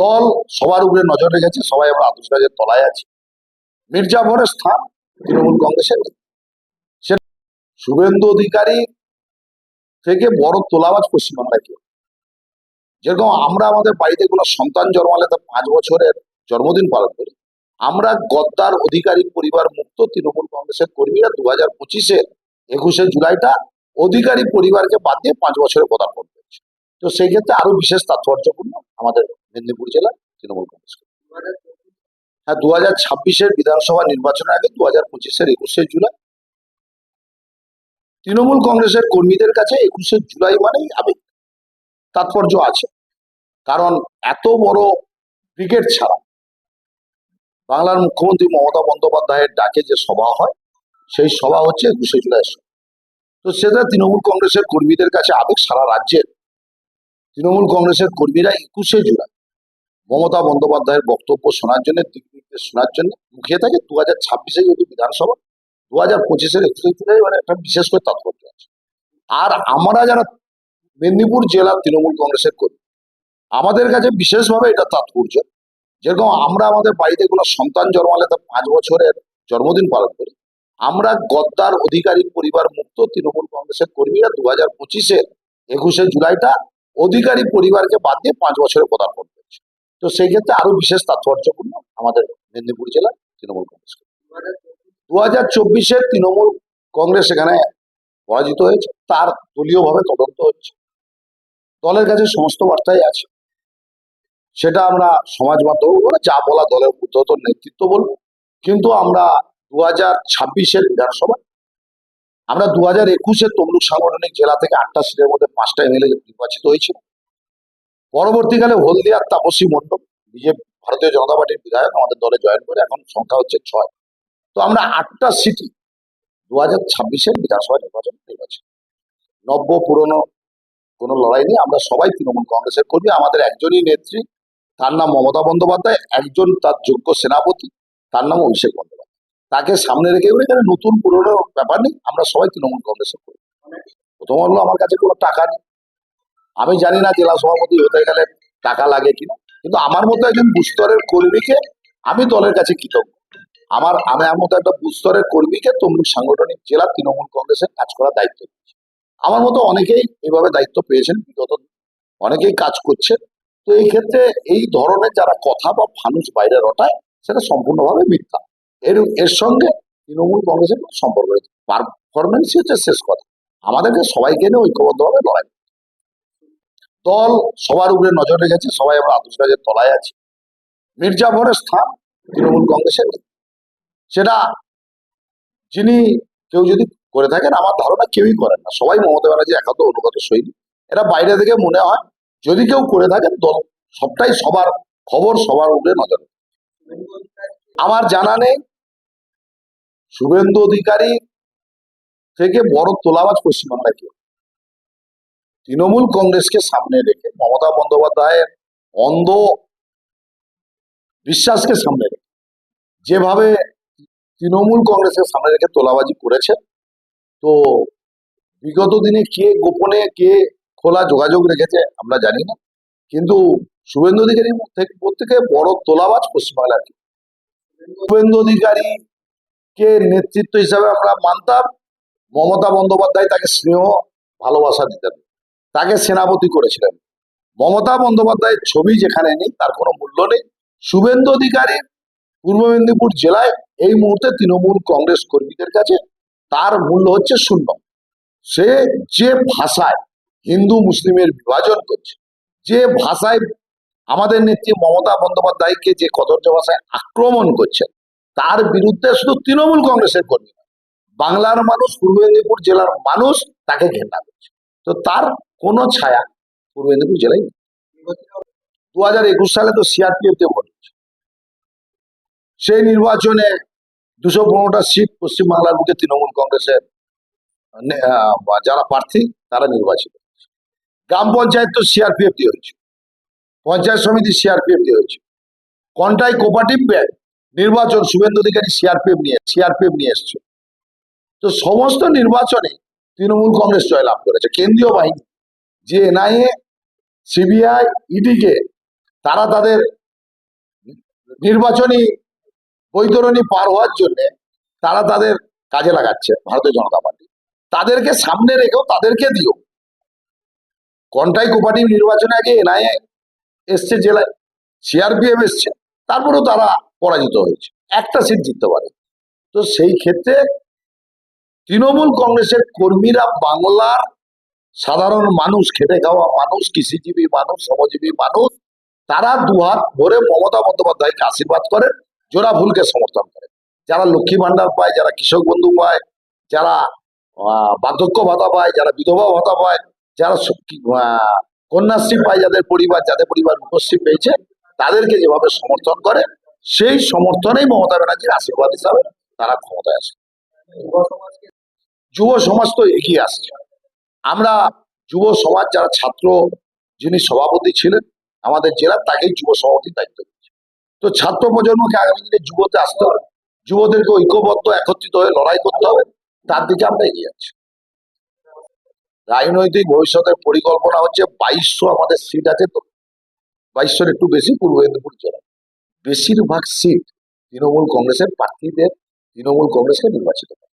দল সবার উপরে নজর রেখেছে, সবাই আমরা রাজের তলায় আছি। মির্জাফরের স্থান তৃণমূল কংগ্রেসের শুভেন্দু অধিকারী থেকে বড় তোলাবাজ পশ্চিমবাংলায় কেউ যেরকম আমরা আমাদের বাড়িতে কোনো সন্তান জন্মালে তার পাঁচ বছরের জন্মদিন পালন করি। আমরা গদ্দার অধিকারী পরিবার মুক্ত তৃণমূল কংগ্রেসের কর্মীরা দু হাজার পঁচিশে একুশে জুলাইটা অধিকারী পরিবারকে বাদ দিয়ে পাঁচ বছরে পদার্পণ করেছে তো সেই ক্ষেত্রে আরও বিশেষ তাৎপর্যপূর্ণ আমাদের মেদিনীপুর জেলা তৃণমূল কংগ্রেস হ্যাঁ দু হাজার ছাব্বিশের বিধানসভা নির্বাচনের আগে দু হাজার পঁচিশের একুশে জুলাই। তৃণমূল কংগ্রেসের কর্মীদের কাছে একুশে জুলাই মানেই আবেগ। তাৎপর্য আছে। কারণ এত বড় ক্রিকেট ছাড়া বাংলার মুখ্যমন্ত্রী মমতা বন্দ্যোপাধ্যায়ের ডাকে যে সভা হয়, সেই সভা হচ্ছে একুশে জুলাই তো সেটা তৃণমূল কংগ্রেসের কর্মীদের কাছে আবেগ সারা রাজ্যের তৃণমূল কংগ্রেসের কর্মীরা একুশে জুলাই মমতা বন্দ্যোপাধ্যায়ের বক্তব্য শোনার জন্য দিক নির্দেশ শোনার জন্য মুখিয়ে থাকে। দু হাজার ছাব্বিশে যদি বিধানসভা, দু হাজার পঁচিশের একুশে জুলাই মানে একটা বিশেষ করে তাৎপর্য আছে। আর আমরা যারা মেদিনীপুর জেলার তৃণমূল কংগ্রেসের কর্মী, আমাদের কাছে বিশেষভাবে এটা তাৎপর্য। যেরকম আমরা আমাদের বাড়িতে কোনো সন্তান জন্মালে তার পাঁচ বছরের জন্মদিন পালন করি, আমরা গদ্দার অধিকারী পরিবার মুক্ত তৃণমূল কংগ্রেসের কর্মীরা দু হাজার পঁচিশে একুশে জুলাইটা অধিকারী পরিবারকে বাদ দিয়ে পাঁচ বছরে পদার্পণ করেছে তো সেই ক্ষেত্রে আরও বিশেষ তাৎপর্যপূর্ণ আমাদের মেদিনীপুর জেলা তৃণমূল কংগ্রেস দু হাজার চব্বিশের তৃণমূল কংগ্রেস এখানে পরাজিত হয়েছে, তার দলীয়ভাবে তদন্ত হচ্ছে। দলের কাছে সমস্ত বার্তাই আছে। সেটা আমরা সমাজ মাধ্যম বলে যা বলা দলের উদ্ধত নেতৃত্ব বলব। কিন্তু আমরা দু হাজার ছাব্বিশের বিধানসভা আমরা দু হাজার একুশের তমলুক সাংগঠনিক জেলা থেকে আটটা সিটের মধ্যে পাঁচটা এমএলএ নির্বাচিত হয়েছিল পরবর্তীকালে হলদিয়ার তাপসী মণ্ডল, বিজেপি, ভারতীয় জনতা পার্টির বিধায়ক আমাদের দলে জয়েন করে এখন সংখ্যা হচ্ছে ছয়। তো আমরা আটটা সিটি দু হাজার ছাব্বিশের বিধানসভা নির্বাচন নির্বাচন নব্য, পুরনো কোনো লড়াই নেই, আমরা সবাই তৃণমূল কংগ্রেসের কর্মী। আমাদের একজনই নেত্রী, তার নাম মমতা বন্দ্যোপাধ্যায়, একজন তার যোগ্য সেনাপতি, তার নাম অভিষেক বন্দ্যোপাধ্যায়। তাকে সামনে রেখে এখানে নতুন পুরনো ব্যাপার নেই, আমরা সবাই তৃণমূল কংগ্রেসের কর্মী প্রথম হলো আমার কাছে কোনো টাকা নেই। আমি জানি না জেলা সভাপতি হতে গেলে টাকা লাগে কিনা, কিন্তু আমার মতো একজন বুস্তরের কর্মীকে আমি দলের কাছে কৃতজ্ঞ। আমার, আমি আমার মতো একটা বুস্তরের কর্মীকে তমলুক সাংগঠনিক জেলা তৃণমূল কংগ্রেসের কাজ করার দায়িত্ব দিয়েছে আমার মতো অনেকেই এভাবে দায়িত্ব পেয়েছেন বিগত অনেকেই কাজ করছে। তো এই ক্ষেত্রে এই ধরনের যারা কথা বা ফানুস বাইরে রটায়, সেটা সম্পূর্ণভাবে মিথ্যা। এর এর সঙ্গে তৃণমূল কংগ্রেসের কোনো সম্পর্ক রয়েছে। পারফরমেন্সই হচ্ছে শেষ কথা। আমাদেরকে সবাইকে নিয়ে ঐক্যবদ্ধভাবে লড়াই। দল সবার উপরে নজর রেখেছে, সবাই আমরা আদর্শ রাজের তলায় আছি। মির্জাফরের স্থান তৃণমূল কংগ্রেসের। সেটা যিনি কেউ যদি করে থাকেন, আমার ধারণা কেউই করেন না। সবাই মমতা ব্যানার্জি একাত অনুগত সৈনিক এটা বাইরে থেকে মনে হয় যদি কেউ করে থাকেন, দল সবটাই সবার খবর সবার উপরে নজর আমার জানা নেই শুভেন্দু অধিকারী থেকে বড় তোলাবাজ পশ্চিমবাংলায় কেউ তৃণমূল কংগ্রেসকে সামনে রেখে মমতা বন্দ্যোপাধ্যায়ের অন্ধ বিশ্বাসকে সামনে রেখে, যেভাবে তৃণমূল কংগ্রেসের সামনে রেখে তোলাবাজি করেছে, তো বিগত দিনে কে গোপনে কে খোলা যোগাযোগ রেখেছে আমরা জানি না, কিন্তু শুভেন্দু অধিকারী থেকে প্রত্যেকে বড় তোলাবাজ পশ্চিমবাংলার। শুভেন্দু অধিকারী কে নেতৃত্ব হিসাবে আমরা মানতাম? মমতা বন্দ্যোপাধ্যায় তাকে স্নেহ, ভালোবাসা দিতেন। তাকে সেনাপতি করেছিলেন। মমতা বন্দ্যোপাধ্যায়ের ছবি যেখানে নেই, তার কোনো মূল্য নেই। শুভেন্দু অধিকারী পূর্ব মেদিনীপুর জেলায় এই মুহূর্তে তৃণমূল কংগ্রেস কর্মীদের কাছে তার মূল্য হচ্ছে শূন্য। সে যে ভাষায় হিন্দু মুসলিমের বিভাজন করছে, যে ভাষায় আমাদের নেত্রী মমতা বন্দ্যোপাধ্যায়কে যে কদর্য ভাষায় আক্রমণ করছে তার বিরুদ্ধে শুধু তৃণমূল কংগ্রেসের কর্মী বাংলার মানুষ, পূর্ব মেদিনীপুর জেলার মানুষ তাকে ঘেন্না করছে তো তার কোনো ছায়া পূর্ব মেদিনীপুর জেলায় দু হাজার একুশ সালে তো সিআরপিএফ তে ভোট। সেই নির্বাচনে দুশো পনেরোটা সিট পশ্চিমবাংলার বুকে তৃণমূল কংগ্রেসের যারা প্রার্থী, তারা নির্বাচিত। গ্রাম পঞ্চায়েত তো সিআরপিএফ দিয়ে হয়েছে পঞ্চায়েত সমিতি সিআরপিএফ দিয়ে হয়েছে কন্টাই কোপারেটিভ ব্যাংক নির্বাচন শুভেন্দু অধিকারী সিআরপিএফ নিয়ে সিআরপিএফ নিয়ে এসছে। তো সমস্ত নির্বাচনে তৃণমূল কংগ্রেস জয়লাভ করেছে। কেন্দ্রীয় বাহিনী, যে এনআইএ সিবিআই ইডিকে তারা তাদের নির্বাচনী বৈতরণী পার হওয়ার জন্য তারা তাদের কাজে লাগাচ্ছে, ভারতীয় জনতা পার্টি। তাদেরকে সামনে রেখেও তাদেরকে দিও। কন্টাই কোপারেটিভ নির্বাচনে আগে এনআইএ এসছে, জেলায় সিআরপিএফ এসছে, তারপরেও তারা পরাজিত হয়েছে। একটা সিট জিততে পারে। তো সেই ক্ষেত্রে তৃণমূল কংগ্রেসের কর্মীরা বাংলার সাধারণ মানুষ, খেটে খাওয়া মানুষ, কৃষিজীবী মানুষ, শ্রমজীবী মানুষ, তারা দুহাত ভরে মমতা বন্দ্যোপাধ্যায়কে আশীর্বাদ করে জোড়া ভুলকে সমর্থন করে যারা লক্ষ্মী ভান্ডার পায়, যারা কৃষক বন্ধু পায়, যারা বার্ধক্য ভাতা পায়, যারা বিধবা ভাতা পায়, যারা কন্যাশ্রী পায়, যাদের পরিবার যাদের পরিবার রূপশ্রী পেয়েছে, তাদেরকে যেভাবে সমর্থন করে সেই সমর্থনেই মমতা ব্যানার্জির আশীর্বাদ হিসাবে তারা ক্ষমতায় আসে। যুব সমাজ তো এগিয়ে আসছে। আমরা যুব সমাজ যারা ছাত্র, যিনি সভাপতি ছিলেন, আমাদের জেলার তাকেই যুব সভাপতির দায়িত্ব দিচ্ছে। তো ছাত্র প্রজন্মকে আগামী দিনে যুবতে আসতে হবে। যুবদেরকে ঐক্যবদ্ধ, একত্রিত হয়ে লড়াই করতে হবে। তার দিকে আমরা এগিয়ে যাচ্ছি। রাজনৈতিক ভবিষ্যতের পরিকল্পনা হচ্ছে বাইশশো আমাদের সিট আছে তো। বাইশশোর একটু বেশি পূর্ব মেদিনীপুর জেলায়। বেশিরভাগ সিট তৃণমূল কংগ্রেসের প্রার্থীদের তৃণমূল কংগ্রেসকে নির্বাচিত করে।